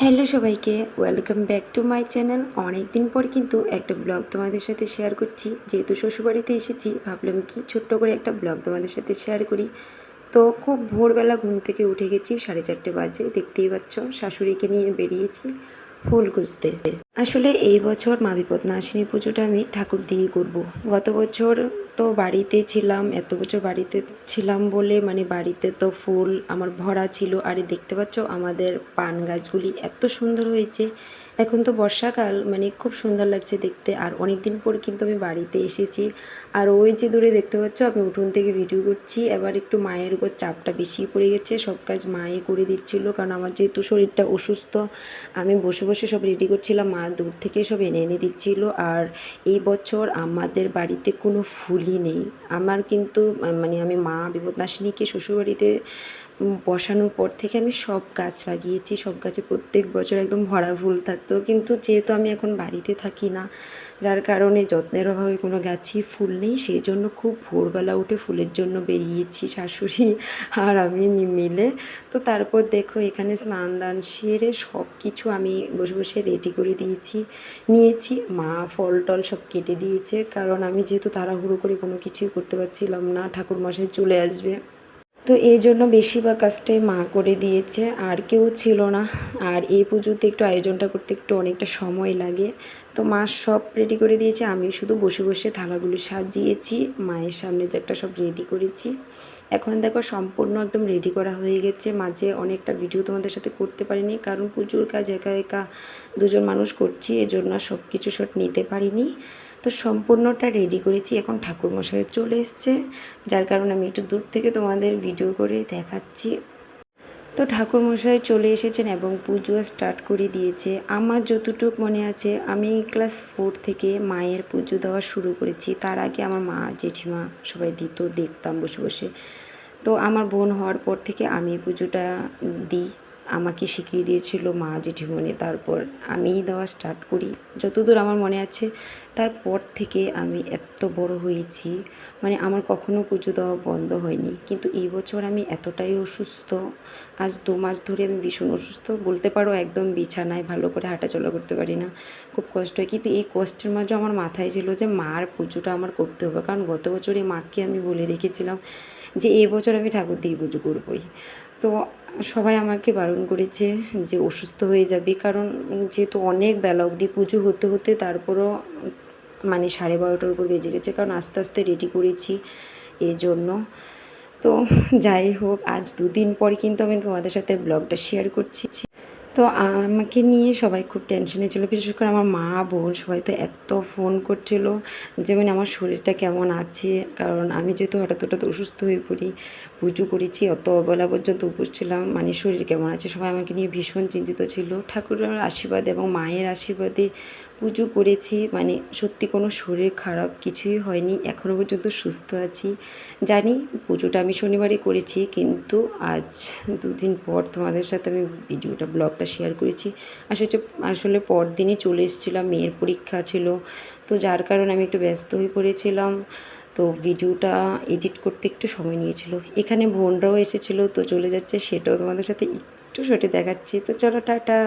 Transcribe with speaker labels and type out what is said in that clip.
Speaker 1: Hello সবাইকে, welcome back to my channel. অনেক দিন পর কিন্তু একটা ব্লগ তোমাদের সাথে শেয়ার করছি। যেহেতু শ্বশুরবাড়িতে এসেছি, ভাবলাম কি ছোট্ট করে একটা ব্লগ তোমাদের সাথে শেয়ার করি। তো খুব ভোরবেলা ঘুম থেকে উঠে গেছি, সাড়ে চারটে বাজে। দেখতেই পাচ্ছ, শাশুড়িকে নিয়ে বেরিয়েছি ফুল খুঁজতে। আসলে এই বছর মা বিপদনাশিনী পুজোটা আমি ঠাকুর দিয়ে করব। গত বছর তো বাড়িতে ছিলাম, এত বছর বাড়িতে ছিলাম বলে মানে বাড়িতে তো ফুল আমার ভরা ছিল। আর দেখতে পাচ্ছ আমাদের পান গাছগুলি এত সুন্দর হয়েছে। এখন তো বর্ষাকাল মানে খুব সুন্দর লাগছে দেখতে। আর অনেক দিন পর কিন্তু আমি বাড়িতে এসেছি। আর ওই যে দূরে দেখতে পাচ্ছ, আমি উঠোন থেকে ভিডিও করছি। এবার একটু মায়ের উপর চাপটা বেশি পড়ে গেছে। সব কাজ মায়ে করে দিচ্ছিল। কারণ আমার যেহেতু শরীরটা অসুস্থ, আমি বসে বসে সব রেডি করছিলাম। মা দূর থেকে সব এনে এনে দিচ্ছিল। আর এই বছর আমাদের বাড়িতে কোনো ফুলই নেই। আমার কিন্তু মানে আমি মা বিপদনাশিনীকে শ্বশুরবাড়িতে বসানোর পর থেকে আমি সব গাছ লাগিয়েছি, সব গাছে প্রত্যেক বছর একদম ভরা ফুল থাকতো। কিন্তু যেহেতু আমি এখন বাড়িতে থাকি না, যার কারণে যত্নের অভাবে কোনো গাছই ফুল নেই, সেই জন্য খুব ভোরবেলা উঠে ফুলের জন্য বেরিয়েছি শাশুড়ি আর আমি মিলে। তো তারপর দেখো এখানে স্নান দান সেরে সব কিছু আমি বসে বসে রেডি করে দিয়েছি। নিয়েছি, মা ফল টল সব কেটে দিয়েছে, কারণ আমি যেহেতু তাড়াহুড়ো করে কোনো কিছুই করতে পারছিলাম না ঠাকুর মশাই চলে আসবে। তো এই জন্য বেশিরভাগ কাজটাই মা করে দিয়েছে, আর কেউ ছিল না। আর এই পুজোতে একটু আয়োজনটা করতে একটু অনেকটা সময় লাগে। তো মা সব রেডি করে দিয়েছে, আমি শুধু বসে বসে থালাগুলি সাজিয়েছি, মায়ের সামনে যে একটা সব রেডি করেছি। এখন দেখো সম্পূর্ণ একদম রেডি করা হয়ে গেছে। মাঝে অনেকটা ভিডিও তোমাদের সাথে করতে পারিনি, কারণ পুজোর কাজ একা একা দুজন মানুষ করছি, এজন্য সব কিছু শট নিতে পারিনি। তো সম্পূর্ণটা রেডি করেছি। এখন ঠাকুরমশাই চলে এসছে। যার কারণে আমি একটু দূর থেকে তোমাদের ভিডিও করে দেখাচ্ছি। তো ঠাকুরমশাই চলে এসেছেন এবং পুজো স্টার্ট করে দিয়েছে। আমার যতটুক মনে আছে, আমি ক্লাস ফোর থেকে মায়ের পুজো দেওয়া শুরু করেছি। তার আগে আমার মা, জেঠিমা সবাই দিত, দেখতাম বসে বসে। তো আমার বোন হওয়ার পর থেকে আমি পুজোটা দিই। আমাকে শিখিয়ে দিয়েছিল মা, জেঠিমণি। তারপর আমিই দেওয়া স্টার্ট করি। যতদূর আমার মনে আছে, তারপর থেকে আমি এত বড় হয়েছি মানে আমার কখনো পুজো দেওয়া বন্ধ হয়নি। কিন্তু এই বছর আমি এতটাই অসুস্থ, আজ দু মাস ধরে আমি ভীষণ অসুস্থ। বলতে পারো একদম বিছানায় ভালো করে হাঁটাচলা করতে পারি না। খুব কষ্ট হয়। কিন্তু এই কষ্টের মাঝে আমার মাথায় ছিল যে, মার পুজোটা আমার করতে হবে। কারণ গত বছর এই মাকে আমি বলে রেখেছিলাম যে, এই বছর আমি ঠাকুর দিয়ে পুজো করবই। তো সবাই আমাকে বারণ করেছে যে অসুস্থ হয়ে যাবে। কারণ যেহেতু অনেক বেলা অবধি পুজো হতে হতে তারপরও মানে সাড়ে বারোটার উপর বেজে গেছে। কারণ আস্তে আস্তে রেডি করেছি এই জন্য। তো যাই হোক, আজ দুদিন পর কিন্তু আমি তোমাদের সাথে ব্লগটা শেয়ার করছি। তো আমাকে নিয়ে সবাই খুব টেনশনে ছিল। বিশেষ করে আমার মা, বোন সবাই তো এত ফোন করছিল যে মানে আমার শরীরটা কেমন আছে? কারণ আমি যেহেতু হঠাৎ হঠাৎ অসুস্থ হয়ে পড়ি, পুজো করেছি, অত অবলা পর্যন্ত উপোস ছিলাম মানে শরীর কেমন আছে? সবাই আমাকে নিয়ে ভীষণ চিন্তিত ছিল। ঠাকুরের আশীর্বাদ এবং মায়ের আশীর্বাদে পুজো করেছি মানে সত্যি কোনো শরীর খারাপ কিছুই হয়নি এখনও পর্যন্ত সুস্থ আছি। জানি পুজোটা আমি শনিবারই করেছি, কিন্তু আজ দুদিন পর তোমাদের সাথে আমি ভিডিওটা, ব্লগটা শেয়ার করেছি। আসলে আসলে পরদিনই চলে এসেছিলাম, মেয়ের পরীক্ষা ছিল। তো যার কারণে আমি একটু ব্যস্ত হয়ে পড়েছিলাম। তো ভিডিওটা এডিট করতে একটু সময় নিয়েছিল। এখানে বোনরাও এসেছিল, তো চলে যাচ্ছে, সেটাও তোমাদের সাথে একটু সটে দেখাচ্ছি। তো চলো, টাটা!